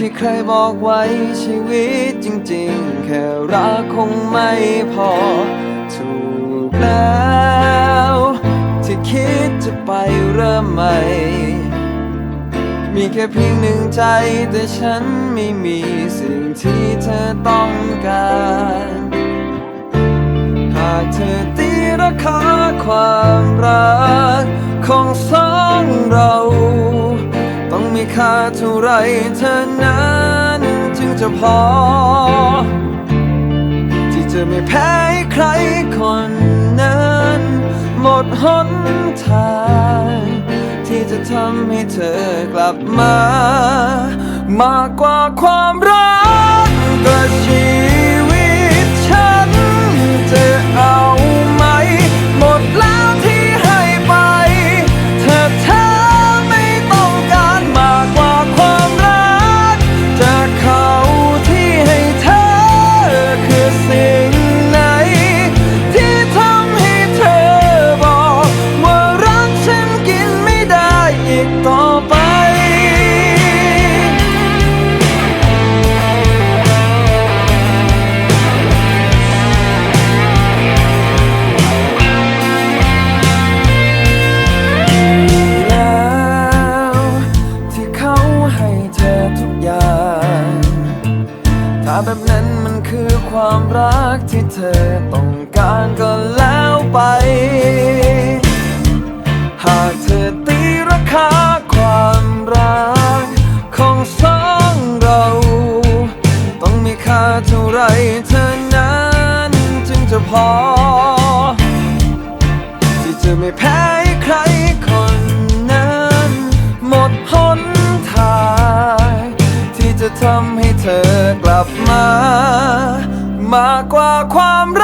ที่ใครบอกไว้ชีวิตจริงๆ แค่รักคงไม่พอ ถูกแล้ว ที่คิดจะไปเริ่มใหม่ มีแค่เพียงหนึ่งใจแต่ฉันไม่มีสิ่งที่เธอต้องการ หากเธอตีราคาความรักของสองเรา ค่าเท่าไรเธอนั้นจึงจะพอ ที่จะไม่แพ้ใครคนนั้นหมดหนทางที่จะทำให้เธอกลับมา มากกว่าความรักก็ชีาแบบนั้นมันคือความรักที่เธอต้องการก็แล้วไป หากเธอตีราคาความรักของสองเรา ต้องมีค่าเท่าไรเธอนั้นจึงจะพอ ที่จะไม่แพ้ใครคนนั้น หมดหนทางที่จะทำให้เธอ ลับมา มากกว่าความรัก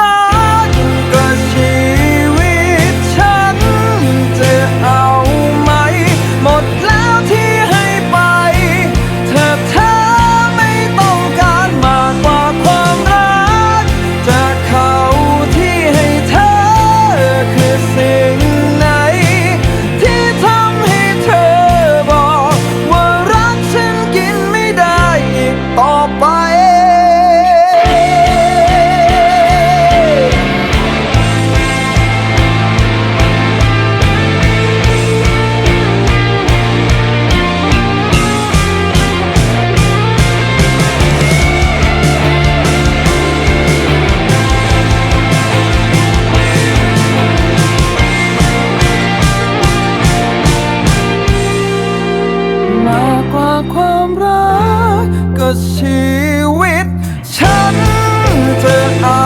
ฉันจะเอา